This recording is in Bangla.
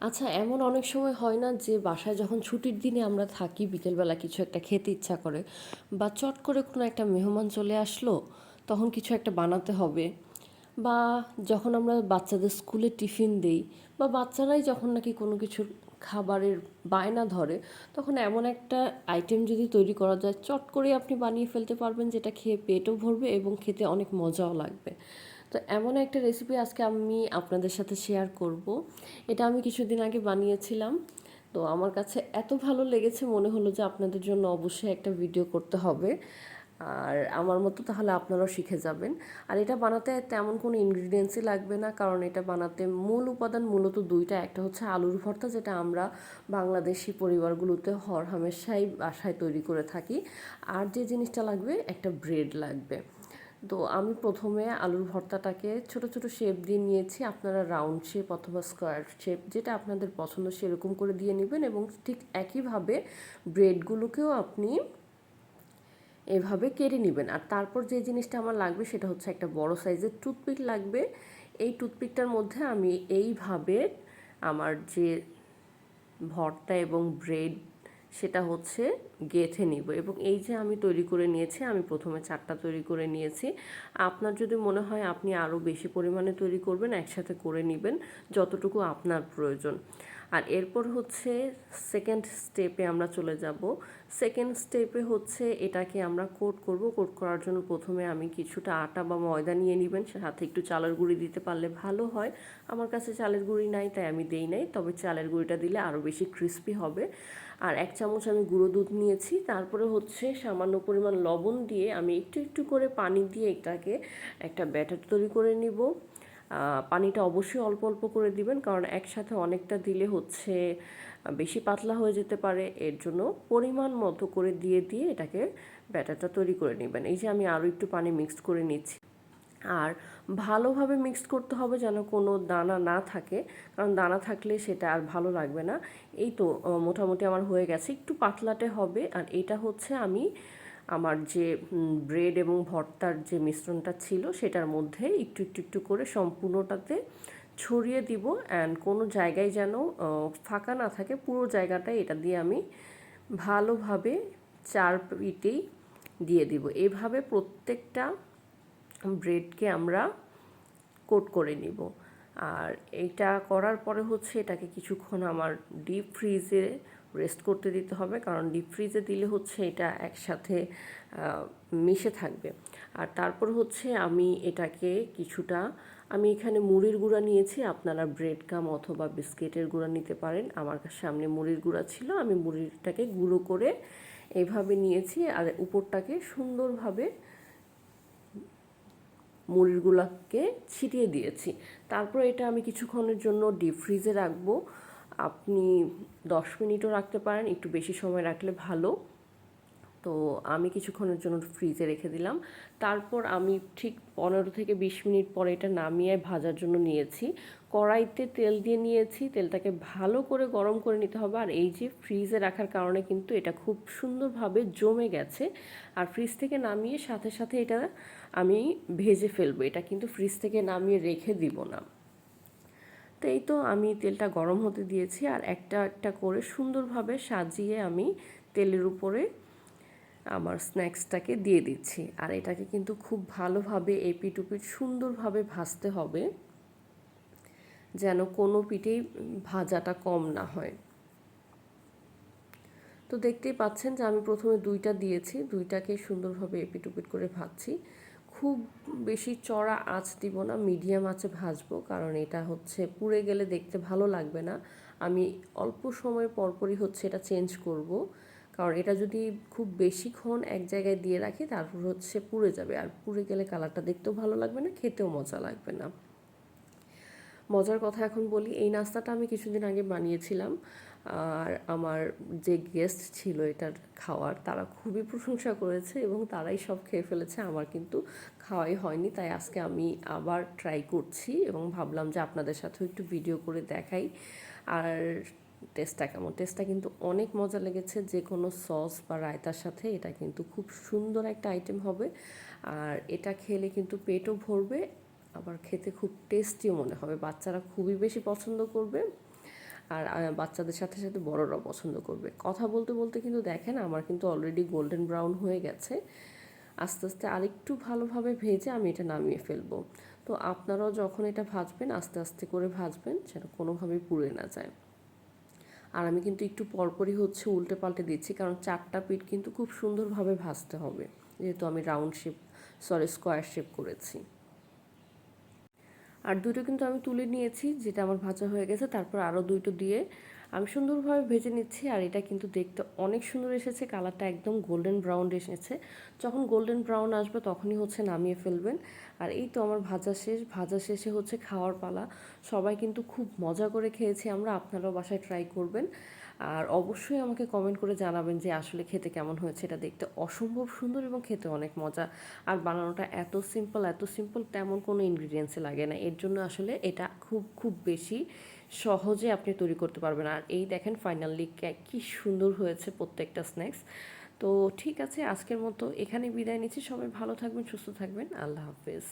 আচ্ছা এমন অনেক সময় হয় না যে বাসায় যখন ছুটির দিনে আমরা থাকি, বিকেলবেলা কিছু একটা খেতে ইচ্ছা করে বা চট করে কোনো একটা মেহমান চলে আসলো, তখন কিছু একটা বানাতে হবে। বা যখন আমরা বাচ্চাদের স্কুলে টিফিন দেই বা বাচ্চারাই যখন নাকি কোনো কিছুর খাবারের বায়না ধরে, তখন এমন একটা আইটেম যদি তৈরি করা যায়, চট করে আপনি বানিয়ে ফেলতে পারবেন যেটা খেয়ে পেটও ভরবে এবং খেতে অনেক মজাও লাগবে। তো এমন একটা রেসিপি আজকে আমি আপনাদের সাথে শেয়ার করব। এটা আমি কিছুদিন আগে বানিয়েছিলাম। তো আমার কাছে এত ভালো লেগেছে, মনে হলো যে আপনাদের জন্য অবশ্যই একটা ভিডিও করতে হবে। আর আমার মতো তাহলে আপনারাও শিখে যাবেন। আর এটা বানাতে তেমন কোনো ইনগ্রিডিয়েন্টসই লাগবে না, কারণ এটা বানাতে মূল উপাদান মূলত দুইটা। একটা হচ্ছে আলুর ভর্তা, যেটা আমরা বাংলাদেশি পরিবারগুলোতে হর হামেশাই বাসায় তৈরি করে থাকি। আর যে জিনিসটা লাগবে, একটা ব্রেড লাগবে। তো আমি প্রথমে আলুর ভর্তাটাকে ছোট ছোট শেপ দিয়ে নিয়েছি। আপনারা রাউন্ড শেপ অথবা স্কোয়ার শেপ যেটা আপনাদের পছন্দ সেরকম করে দিয়ে নেবেন এবং ঠিক একইভাবে ব্রেডগুলোকেও আপনি এভাবে কেটে নেবেন। আর তারপর যে জিনিসটা আমার লাগবে সেটা হচ্ছে একটা বড় সাইজের টুথপিক লাগবে। এই টুথপিকটার মধ্যে আমি এইভাবে আমার যে ভর্তা এবং ব্রেড সেটা হচ্ছে গেথে নিব এবং এই যে আমি তৈরি করে নিয়েছি, আমি প্রথমে চারটা তৈরি করে নিয়েছি। আপনার যদি মনে হয় আপনি আরও বেশি পরিমাণে তৈরি করবেন, একসাথে করে নেবেন, যতটুকু আপনার প্রয়োজন। আর এরপর হচ্ছে সেকেন্ড স্টেপে আমরা চলে যাব। সেকেন্ড স্টেপে হচ্ছে এটাকে আমরা কোট করব। কোট করার জন্য প্রথমে আমি কিছুটা আটা বা ময়দা নিয়ে নেবেন। সাথে একটু চালের গুঁড়ি দিতে পারলে ভালো হয়। আমার কাছে চালের গুঁড়ি নাই, তাই আমি দেই নাই। তবে চালের গুঁড়িটা দিলে আরও বেশি ক্রিস্পি হবে। আর এক চামচ আমি গুঁড়ো দুধ নিয়েছি। তারপরে হচ্ছে সামান্য পরিমাণ লবণ দিয়ে আমি একটু একটু করে পানি দিয়ে এটাকে একটা ব্যাটার তৈরি করে নিব। পানিটা অবশ্যই অল্প অল্প করে দিবেন, কারণ একসাথে অনেকটা দিলে হচ্ছে বেশি পাতলা হয়ে যেতে পারে। এর জন্য পরিমাণ মতো করে দিয়ে দিয়ে এটাকে ব্যাটারটা তৈরি করে নেবেন। এই যে আমি আরও একটু পানি মিক্সড করে নিচ্ছি। আর ভালোভাবে মিক্সড করতে হবে যেন কোনো দানা না থাকে, কারণ দানা থাকলে সেটা আর ভালো লাগবে না। এই তো মোটামুটি আমার হয়ে গেছে। একটু পাতলাটে হবে, আর এটা হচ্ছে আমি আমার যে ব্রেড এবং ভর্তার যে মিশ্রণটা ছিল সেটার মধ্যে একটু একটু একটু করে সম্পূর্ণটাতে ছড়িয়ে দিব অ্যান্ড কোনো জায়গায় যেন ফাঁকা না থাকে পুরো জায়গাটায় এটা দিয়ে আমি ভালোভাবে চার পিটেই দিয়ে দিব। এভাবে প্রত্যেকটা ব্রেডকে আমরা কোট করে নিব। আর এটা করার পরে হচ্ছে এটাকে কিছুক্ষণ আমার ডিপ ফ্রিজে রেস্ট করতে দিতে হবে, কারণ ডিপ ফ্রিজে দিলে হচ্ছে এটা একসাথে মিশে থাকবে। আর তারপর হচ্ছে আমি এটাকে কিছুটা, আমি এখানে মুড়ির গুঁড়া নিয়েছি, আপনারা ব্রেড কাম অথবা বিস্কিটের গুঁড়া নিতে পারেন। আমার কাছে সামনে মুড়ির গুঁড়া ছিল, আমি মুড়িটাকে গুঁড়ো করে এভাবে নিয়েছি আর উপরটাকে সুন্দরভাবে মুড়িগুলোকে ছিটিয়ে দিয়েছি। তারপর এটা আমি কিছুক্ষণের জন্য ডিপ ফ্রিজে রাখব। আপনি দশ মিনিটও রাখতে পারেন, একটু বেশি সময় রাখলে ভালো। তো আমি কিছুক্ষণের জন্য ফ্রিজে রেখে দিলাম। তারপর আমি ঠিক পনেরো থেকে বিশ মিনিট পরে এটা নামিয়ে ভাজার জন্য নিয়েছি। কড়াইতে তেল দিয়ে নিয়েছি, তেলটাকে ভালো করে গরম করে নিতে হবে। আর এই যে ফ্রিজে রাখার কারণে কিন্তু এটা খুব সুন্দরভাবে জমে গেছে। আর ফ্রিজ থেকে নামিয়ে সাথে সাথে এটা আমি ভেজে ফেলব। এটা কিন্তু ফ্রিজ থেকে নামিয়ে রেখে দিব না। তো এই তো আমি তেলটা গরম হতে দিয়েছি আর একটা একটা করে সুন্দরভাবে সাজিয়ে আমি তেলের উপরে আমার স্ন্যাক্সটাকে দিয়ে দিচ্ছি। আর এটাকে কিন্তু খুব ভালোভাবে এপি টুপিট সুন্দরভাবে ভাজতে হবে যেন কোনো পিঠেই ভাজাটা কম না হয়। তো দেখতেই পাচ্ছেন যে আমি প্রথমে দুইটা দিয়েছি দুইটাকে সুন্দরভাবে এপিটুপিট করে ভাজছি। খুব বেশি চড়া আঁচ দিব না, মিডিয়াম আঁচে ভাজবো, কারণ এটা হচ্ছে পুড়ে গেলে দেখতে ভালো লাগবে না। আমি অল্প সময় পরপরই হচ্ছে এটা চেঞ্জ করব, কারণ এটা যদি খুব বেশিক্ষণ এক জায়গায় দিয়ে রাখি, তারপর হচ্ছে পুড়ে যাবে। আর পুড়ে গেলে কালারটা দেখতেও ভালো লাগবে না, খেতেও মজা লাগবে না। মজার কথা এখন বলি, এই নাস্তাটা আমি কিছুদিন আগে বানিয়েছিলাম। আর আমার যে গেস্ট ছিল এটার খাওয়ার, তারা খুবই প্রশংসা করেছে এবং তারাই সব খেয়ে ফেলেছে। আমার কিন্তু খাওয়াই হয়নি, তাই আজকে আমি আবার ট্রাই করছি এবং ভাবলাম যে আপনাদের সাথেও একটু ভিডিও করে দেখাই। আর টেস্টটা কেমন? টেস্টটা কিন্তু অনেক মজা লেগেছে, যে কোনো সস বা রায়তার সাথে এটা কিন্তু খুব সুন্দর একটা আইটেম হবে। আর এটা খেলে কিন্তু পেটও ভরবে আবার খেতে খুব টেস্টিও মনে হবে। বাচ্চারা খুবই বেশি পছন্দ করবে আর বাচ্চাদের সাথে সাথে বড়রাও পছন্দ করবে। কথা বলতে বলতে কিন্তু দেখেন আমার কিন্তু অলরেডি গোল্ডেন ব্রাউন হয়ে গেছে। আস্তে আস্তে আরেকটু ভালোভাবে ভেজে আমি এটা নামিয়ে ফেলব। তো আপনারাও যখন এটা ভাজবেন, আস্তে আস্তে করে ভাজবেন যেন কোনোভাবেই পুড়ে না যায়। আর আমি কিন্তু একটু পরপরই হচ্ছে উল্টে পাল্টে দিচ্ছি কারণ চারটা পিঠ কিন্তু খুব সুন্দরভাবে ভাজতে হবে। যেহেতু আমি round shape sorry square shape করেছি। আর দুটো কিন্তু আমি তুলে নিয়েছি, যেটা আমার ভাজা হয়ে গেছে, তারপর আরও দুটো দিয়ে আমি সুন্দরভাবে ভেজে নিচ্ছি, আর এটা কিন্তু দেখতে অনেক সুন্দর এসেছে, কালারটা একদম গোল্ডেন ব্রাউন এসেছে। যখন গোল্ডেন ব্রাউন আসবে তখনই হচ্ছে নামিয়ে ফেলবেন। আর এই তো আমার ভাজা শেষ, ভাজা শেষে হচ্ছে খাওয়ার পালা। সবাই কিন্তু খুব মজা করে খেয়েছি, আমরা আপনারাও বাসায় ট্রাই করবেন। আর অবশ্যই আমাকে কমেন্ট করে জানাবেন যে আসলে খেতে কেমন হয়েছে। এটা দেখতে অসম্ভব সুন্দর এবং খেতে অনেক মজা। আর বানানোটা এত সিম্পল এত সিম্পল তেমন কোনো ইনগ্রিডিয়েন্টসে লাগে না। এর জন্য আসলে এটা খুব খুব বেশি সহজে আপনি তৈরি করতে পারবেন। আর এই দেখেন ফাইনালি কি সুন্দর হয়েছে প্রত্যেকটা স্ন্যাক্স তো ঠিক আছে, আজকের মতো এখানে বিদায় নিচ্ছি। সবাই ভালো থাকবেন, সুস্থ থাকবেন। আল্লাহ হাফেজ।